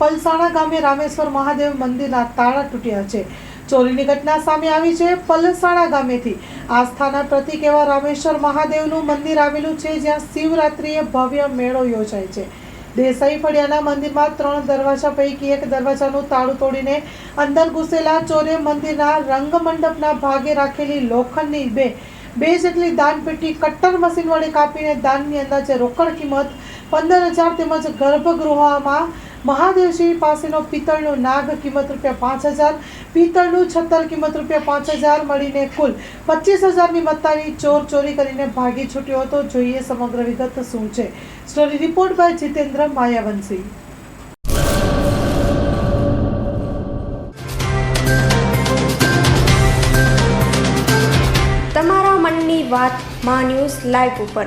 પલસાણા ગામે રામેશ્વર મહાદેવ મંદિરના તાળા તૂટ્યા છે. ચોરીની ઘટના સામે આવી છે. પલસાણા ગામેથી આસ્થાના પ્રતિક એવા રામેશ્વર મહાદેવનું મંદિર આવેલું છે, જ્યાં શિવરાત્રિએ ભવ્ય મેળો યોજાય છે. દેસાઈ ફળિયાના મંદિરમાં ત્રણ દરવાજા પૈકી એક દરવાજાનું તાળું તોડીને અંદર ઘૂસેલા ચોરે મંદિરના રંગમંડપના ભાગે રાખેલી લોખંડની બે બે જેટલી દાનપેટી કટ્ટર મશીન વડે કાપીને દાનની અંદાજે રોકડ કિંમત પંદર હજાર તેમજ ગર્ભગૃહમાં મહાદેવજી પાસેનો પિત્તળનું નાગ કિંમત રૂપિયા પાંચ હજાર, પિત્તળનું છત્તર કિંમત રૂપિયા પાંચ હજાર મળીને કુલ પચીસ હજારની મત્તાની ચોર ચોરી કરીને ભાગી છૂટ્યો હતો. જોઈએ સમગ્ર વિગત શું છે. Story report by Jitendra Mayavanshi. તમારા મનની વાત મા ન્યૂઝ લાઈવ ઉપર.